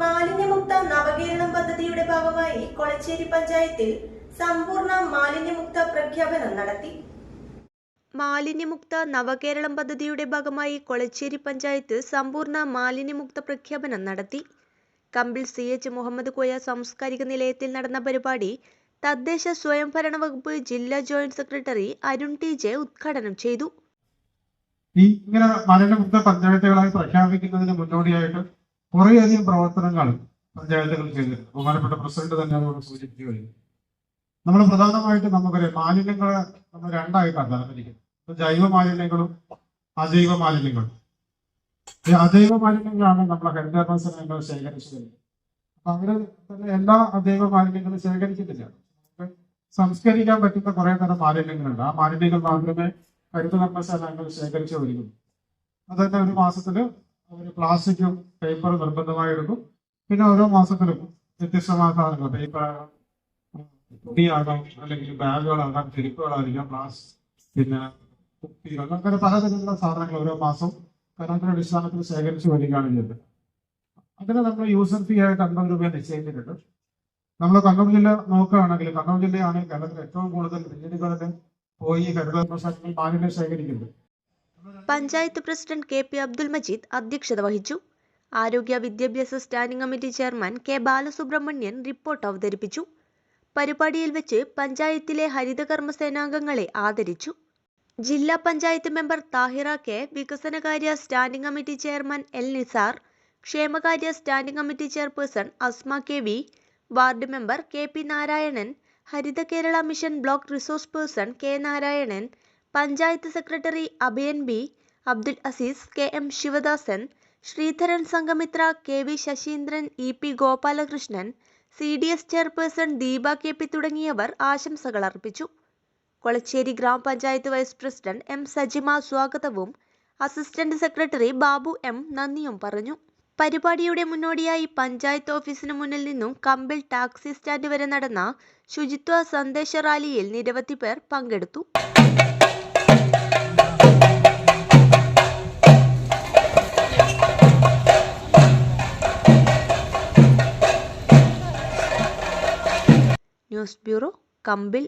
മാലിന്യമുക്ത നവകേരളം പദ്ധതിയുടെ ഭാഗമായി കൊളച്ചേരി പഞ്ചായത്തിൽ സമ്പൂർണ മാലിന്യമുക്ത പ്രഖ്യാപനം നടത്തി. മാലിന്യമുക്ത നവകേരളം പദ്ധതിയുടെ ഭാഗമായി കൊളച്ചേരി പഞ്ചായത്ത് സമ്പൂർണ മാലിന്യമുക്ത പ്രഖ്യാപനം നടത്തി. കമ്പിൾ സി എച്ച് മുഹമ്മദ് കോയ സാംസ്കാരിക നിലയത്തിൽ നടന്ന പരിപാടി തദ്ദേശ സ്വയംഭരണ വകുപ്പ് ജില്ലാ joint secretary Arun T J ഉദ്ഘാടനം ചെയ്തു. ഈ ഇങ്ങനെ മാലിന്യമുക്ത പഞ്ചായത്തുകളായി പ്രഖ്യാപിക്കുന്നതിന് മുന്നോടിയായിട്ട് കുറേയധികം പ്രവർത്തനങ്ങൾ പഞ്ചായത്തുകൾ ചെയ്തിട്ടുണ്ട്. ബഹുമാനപ്പെട്ട പ്രസിഡന്റ് തന്നെ അതോട് സൂചിപ്പിച്ചു കഴിഞ്ഞു നമ്മൾ പ്രധാനമായിട്ട് നമുക്ക് മാലിന്യങ്ങളെ നമ്മൾ രണ്ടായിട്ടാണ് തരംതിരിക്കുന്നത് ജൈവ മാലിന്യങ്ങളും അജൈവ മാലിന്യങ്ങളും. ഈ അജൈവ മാലിന്യങ്ങളാണ് നമ്മളെ ഹരിതകർമ്മ സേനകൾ ശേഖരിച്ചു വരുന്നത് അപ്പൊ അവർ തന്നെ എല്ലാ അജൈവ മാലിന്യങ്ങളും ശേഖരിച്ചിട്ടില്ല. സംസ്കരിക്കാൻ പറ്റുന്ന കുറെ തരം മാലിന്യങ്ങളുണ്ട്. ആ മാലിന്യങ്ങൾ മാത്രമേ ഹരിതകർമ്മ സേനകൾ ശേഖരിച്ചു വരുന്നുള്ളൂ അത് തന്നെ ഒരു മാസത്തിൽ ഒരു പ്ലാസ്റ്റിക്കും പേപ്പർ നിർബന്ധമായി എടുക്കും പിന്നെ ഓരോ മാസത്തിലും വ്യത്യസ്തമായ സാധനങ്ങൾ. പേപ്പർ തുണിയാകാം അല്ലെങ്കിൽ ബാഗുകളാകാം ചെരുപ്പുകളായിരിക്കാം പ്ലാസ് പിന്നെ കുപ്പികൾ അങ്ങനെ പലതരത്തിലുള്ള സാധനങ്ങൾ ഓരോ മാസം കണക്കിന് അടിസ്ഥാനത്തിൽ ശേഖരിച്ചു വരികയാണ് ചെയ്തത് അതിന് നമ്മൾ യൂസർ ഫീ ആയിട്ട് അൻപത് രൂപ നിശ്ചയിച്ചിട്ടുണ്ട്. നമ്മൾ കണ്ണൂർ ജില്ല നോക്കുകയാണെങ്കിൽ കണ്ണൂർ ജില്ലയാണ് കേരളത്തിൽ ഏറ്റവും കൂടുതൽ പോയി കരുതൽ മാലിന്യം ശേഖരിക്കുന്നത്. Panchayat president K P Abdul Majeed അധ്യക്ഷത വഹിച്ചു. ആരോഗ്യ വിദ്യാഭ്യാസ standing committee chairman K Balasubramanian report അവതരിപ്പിച്ചു. പരിപാടിയിൽ വെച്ച് പഞ്ചായത്തിലെ ഹരിതകർമ്മ സേനാംഗങ്ങളെ ആദരിച്ചു. ജില്ലാ പഞ്ചായത്ത് മെമ്പർ താഹിറ കെ വികസനകാര്യ standing committee chairman L Nisar ക്ഷേമകാര്യ standing committee chairperson Asma K V ward member K P Narayanan Haritha Kerala mission block resource person K Narayanan panchayat secretary Abhayan B Abdul Azeez K M Sivadasan Sreedharan Sanghamithra K V Sasheendran E P Gopalakrishnan C D S chairperson Deepa K P തുടങ്ങിയവർ ആശംസകൾ അർപ്പിച്ചു. കൊളച്ചേരി ഗ്രാമപഞ്ചായത്ത് vice president M Sajima സ്വാഗതവും assistant secretary Babu M നന്ദിയും പറഞ്ഞു. പരിപാടിയുടെ മുന്നോടിയായി പഞ്ചായത്ത് ഓഫീസിന് മുന്നിൽ നിന്നും കമ്പിൾ ടാക്സി സ്റ്റാൻഡ് വരെ നടന്ന ശുചിത്വ സന്ദേശ റാലിയിൽ നിരവധി പേർ പങ്കെടുത്തു. News bureau കമ്പിൾ